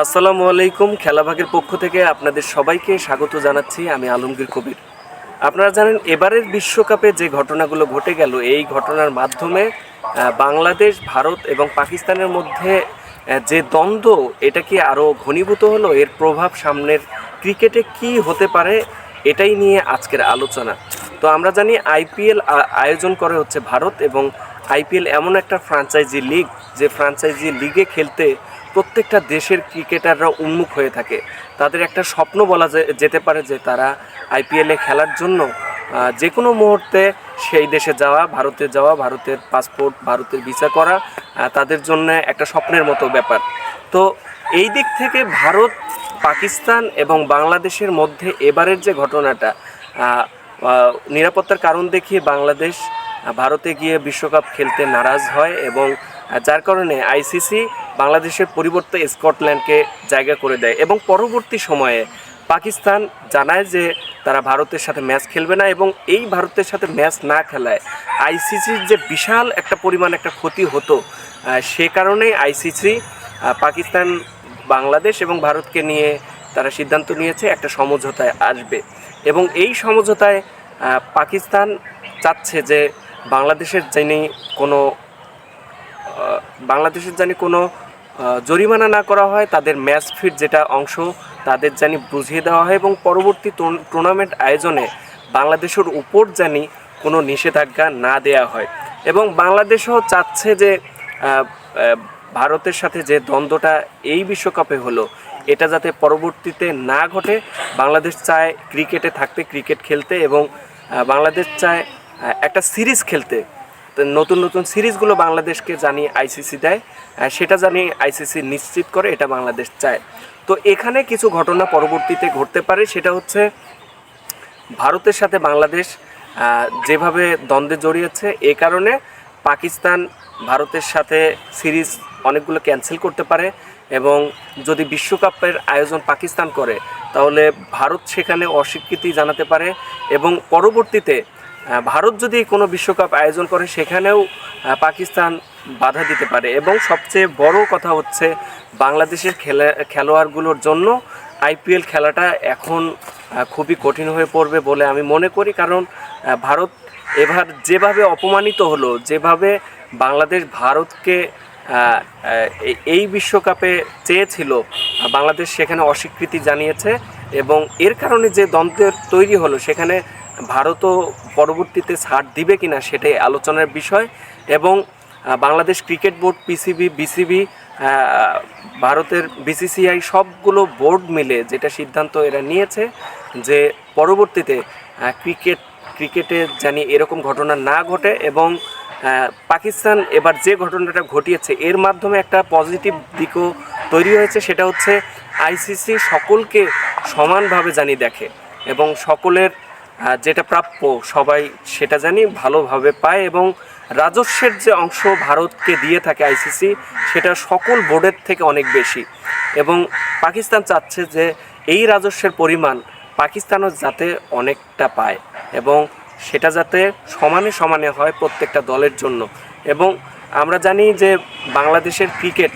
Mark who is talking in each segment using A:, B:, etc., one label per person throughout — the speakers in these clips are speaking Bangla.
A: আসসালামু আলাইকুম খেলাভাগের পক্ষ থেকে আপনাদের সবাইকে স্বাগত জানাচ্ছি আমি আলমগীর কবির। আপনারা জানেন, এবারের বিশ্বকাপে যে ঘটনাগুলো ঘটে গেল, এই ঘটনার মাধ্যমে বাংলাদেশ, ভারত এবং পাকিস্তানের মধ্যে যে দ্বন্দ্ব, এটা কি আরও ঘনীভূত হলো? এর প্রভাব সামনের ক্রিকেটে কি হতে পারে? এটাই নিয়ে আজকের আলোচনা। তো আমরা জানি আইপিএল আয়োজন করে হচ্ছে ভারত এবং আইপিএল এমন একটা ফ্রাঞ্চাইজি লিগ, যে ফ্রাঞ্চাইজি লিগে খেলতে প্রত্যেকটা দেশের ক্রিকেটাররা উন্মুখ হয়ে থাকে। তাদের একটা স্বপ্ন বলা যেতে পারে যে তারা আইপিএলে খেলার জন্য যে কোনো মুহূর্তে সেই দেশে যাওয়া, ভারতে যাওয়া, ভারতের পাসপোর্ট, ভারতের ভিসা করা তাদের জন্য একটা স্বপ্নের মতো ব্যাপার। তো এই দিক থেকে ভারত, পাকিস্তান এবং বাংলাদেশের মধ্যে এবারের যে ঘটনাটা নিরাপত্তার কারণ দেখিয়ে বাংলাদেশ ভারতে গিয়ে বিশ্বকাপ খেলতে নারাজ হয় এবং যার কারণে আইসিসি বাংলাদেশের পরিবর্তে স্কটল্যান্ডকে জায়গা করে দেয় এবং পরবর্তী সময়ে পাকিস্তান জানায় যে তারা ভারতের সাথে ম্যাচ খেলবে না এবং এই ভারতের সাথে ম্যাচ না খেলায় আইসিসির যে বিশাল একটা পরিমাণ একটা ক্ষতি হতো সে কারণেই আইসিসি পাকিস্তান, বাংলাদেশ এবং ভারতকে নিয়ে তারা সিদ্ধান্ত নিয়েছে একটা সমঝোতায় আসবে। এবং এই সমঝোতায় পাকিস্তান চাচ্ছে যে বাংলাদেশের যিনি কোনো বাংলাদেশের জানি কোনো জরিমানা না করা হয়, তাদের ম্যাচ ফিট যেটা অংশ তাদের জানি বুঝিয়ে দেওয়া হয় এবং পরবর্তী টুর্ন- টুর্নামেন্ট আয়োজনে বাংলাদেশের উপর জানি কোনো নিষেধাজ্ঞা না দেয়া হয়। এবং বাংলাদেশও চাচ্ছে যে ভারতের সাথে যে দ্বন্দ্বটা এই বিশ্বকাপে হলো এটা যাতে পরবর্তীতে না ঘটে, বাংলাদেশ চায় ক্রিকেটে থাকতে, ক্রিকেট খেলতে এবং বাংলাদেশ চায় একটা সিরিজ খেলতে। নতুন নতুন সিরিজগুলো বাংলাদেশকে জানি আইসিসি দেয় সেটা জানি আইসিসি নিশ্চিত করে এটা বাংলাদেশ চায়। তো এখানে কিছু ঘটনা পরবর্তীতে ঘটতে পারে, সেটা হচ্ছে ভারতের সাথে বাংলাদেশ যেভাবে দ্বন্দ্বে জড়িয়েছে, এ কারণে পাকিস্তান ভারতের সাথে সিরিজ অনেকগুলো ক্যান্সেল করতে পারে এবং যদি বিশ্বকাপের আয়োজন পাকিস্তান করে, তাহলে ভারত সেখানে অস্বীকৃতি জানাতে পারে এবং পরবর্তীতে ভারত যদি কোনো বিশ্বকাপ আয়োজন করে, সেখানেও পাকিস্তান বাধা দিতে পারে। এবং সবচেয়ে বড় কথা হচ্ছে বাংলাদেশের খেলা, খেলোয়াড়গুলোর জন্য আইপিএল খেলাটা এখন খুবই কঠিন হয়ে পড়বে বলে আমি মনে করি। কারণ ভারত এবার যেভাবে অপমানিত হলো, যেভাবে বাংলাদেশ ভারতকে এই বিশ্বকাপে চেয়েছিল বাংলাদেশ সেখানে অস্বীকৃতি জানিয়েছে এবং এর কারণে যে দ্বন্দ্বের তৈরি হলো, সেখানে ভারতও পরবর্তীতে ছাড় দিবে কিনা সেটাই আলোচনার বিষয় এবং Bangladesh cricket board, PCB, BCB ভারতের বিসিসিআই সবগুলো বোর্ড মিলে যেটা সিদ্ধান্ত এরা নিয়েছে যে পরবর্তীতে ক্রিকেট, ক্রিকেটে জানি এরকম ঘটনা না ঘটে এবং পাকিস্তান এবার যে ঘটনাটা ঘটিয়েছে এর মাধ্যমে একটা পজিটিভ দিকও তৈরি হয়েছে, সেটা হচ্ছে আইসিসি সকলকে সমানভাবে জানি দেখে এবং সকলের যেটা প্রাপ্য সবাই সেটা জানি ভালোভাবে পায় এবং রাজস্বের যে অংশ ভারতকে দিয়ে থাকে আইসিসি সেটা সকল বোর্ডের থেকে অনেক বেশি। এবং পাকিস্তান চাচ্ছে যে এই রাজস্বের পরিমাণ পাকিস্তানও যাতে অনেকটা পায় এবং সেটা যাতে সমানে সমানে হয় প্রত্যেকটা দলের জন্য। এবং আমরা জানি যে বাংলাদেশের ক্রিকেট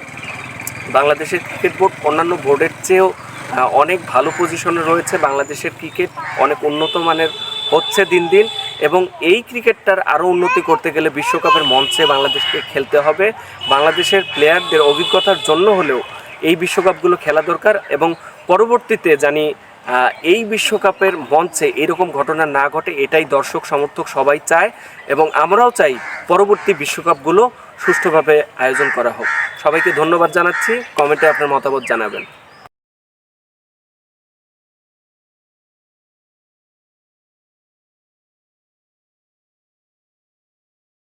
A: বাংলাদেশের ক্রিকেট বোর্ড অন্যান্য বোর্ডের চেয়েও অনেক ভালো পজিশনে রয়েছে বাংলাদেশের ক্রিকেট, অনেক উন্নত মানের হচ্ছে দিন দিন। এবং এই ক্রিকেটটার আরও উন্নতি করতে গেলে বিশ্বকাপের মঞ্চে বাংলাদেশকে খেলতে হবে। বাংলাদেশের প্লেয়ারদের অভিজ্ঞতার জন্য হলেও এই বিশ্বকাপগুলো খেলা দরকার এবং পরবর্তীতে জানি এই বিশ্বকাপের মঞ্চে এরকম ঘটনা না ঘটে এটাই দর্শক, সমর্থক সবাই চায় এবং আমরাও চাই পরবর্তী বিশ্বকাপগুলো সুষ্ঠুভাবে আয়োজন করা হোক। সবাইকে ধন্যবাদ জানাচ্ছি। কমেন্টে আপনার মতামত জানাবেন।